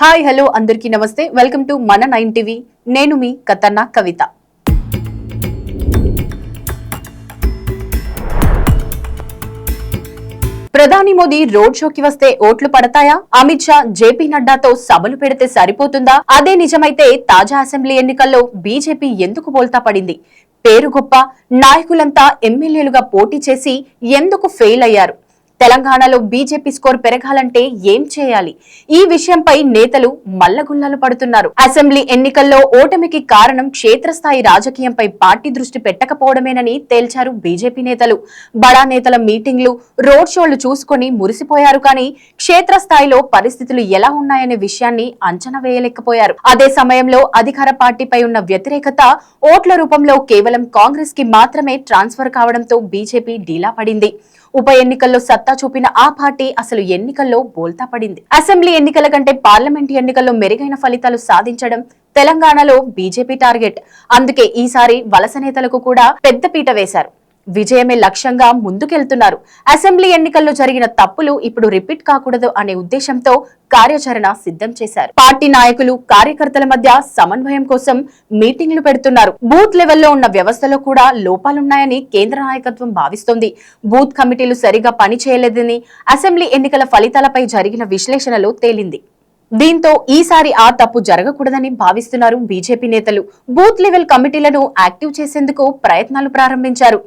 Hi hello అందరికీ నమస్తే. Welcome to మన నైన్ టీవీ. నేను మీ కతన్న కవిత. ప్రధాని మోదీ రోడ్ షోకి వస్తే ఓట్లు పడతాయా? అమిత్ షా జేపీ నడ్డాతో సభలు పెడితే సరిపోతుందా? అదే నిజమైతే తాజా అసెంబ్లీ ఎన్నికల్లో బీజేపీ ఎందుకు బోల్తా పడింది? పేరు గొప్ప నాయకులంతా ఎమ్మెల్యేలుగా పోటీ చేసి ఎందుకు ఫెయిల్ అయ్యారు? తెలంగాణలో బీజేపీ స్కోర్ పెరగాలంటే ఏం చేయాలి? ఈ విషయంపై నేతలు మల్లగుల్లలు పడుతున్నారు. అసెంబ్లీ ఎన్నికల్లో ఓటమికి కారణం క్షేత్రస్థాయి రాజకీయంపై పార్టీ దృష్టి పెట్టకపోవడమేనని తేల్చారు బీజేపీ నేతలు. బడా నేతల మీటింగ్లు రోడ్ షోలు చూసుకొని మురిసిపోయారు కానీ క్షేత్రస్థాయిలో పరిస్థితులు ఎలా ఉన్నాయనే విషయాన్ని అంచనా వేయలేకపోయారు. అదే సమయంలో అధికార పార్టీపై ఉన్న వ్యతిరేకత ఓట్ల రూపంలో కేవలం కాంగ్రెస్కి మాత్రమే ట్రాన్స్ఫర్ కావడంతో బీజేపీ డీలా పడింది. ఉప ఎన్నికల్లో సత్తా చూపిన ఆ పార్టీ అసలు ఎన్నికల్లో బోల్తా పడింది. అసెంబ్లీ ఎన్నికల కంటే పార్లమెంట్ ఎన్నికల్లో మెరుగైన ఫలితాలు సాధించడం తెలంగాణలో బీజేపీ టార్గెట్. అందుకే ఈసారి వలస నేతలకు కూడా పెద్దపీట వేశారు. విజయమే లక్ష్యంగా ముందుకెళ్తున్నారు. అసెంబ్లీ ఎన్నికల్లో జరిగిన తప్పులు ఇప్పుడు రిపీట్ కాకూడదు అనే ఉద్దేశంతో కార్యాచరణ సిద్ధం చేశారు. పార్టీ నాయకులు కార్యకర్తల మధ్య సమన్వయం కోసం మీటింగ్లు పెడుతున్నారు. బూత్ లెవెల్లో ఉన్న వ్యవస్థలో కూడా లోపాలున్నాయని కేంద్ర నాయకత్వం భావిస్తోంది. బూత్ కమిటీలు సరిగా పనిచేయలేదని అసెంబ్లీ ఎన్నికల ఫలితాలపై జరిగిన విశ్లేషణలో తేలింది. దీంతో ఈసారి ఆ తప్పు జరగకూడదని భావిస్తున్నారు బీజేపీ నేతలు. బూత్ లెవెల్ కమిటీలను యాక్టివ్ చేసేందుకు ప్రయత్నాలు ప్రారంభించారు.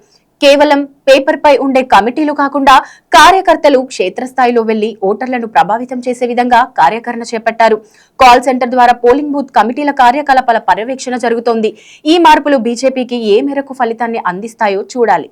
కేవలం పేపర్ పై ఉండే కమిటీలు కాకుండా కార్యకర్తలు క్షేత్రస్థాయిలో వెళ్ళి ఓటర్లను ప్రభావితం చేసే విధంగా కార్యాచరణ చేపట్టారు. కాల్ సెంటర్ ద్వారా పోలింగ్ బూత్ కమిటీల కార్యకలాపాల పర్యవేక్షణ జరుగుతోంది. ఈ మార్పులు బీజేపీకి ఏ మేరకు ఫలితాన్ని అందిస్తాయో చూడాలి.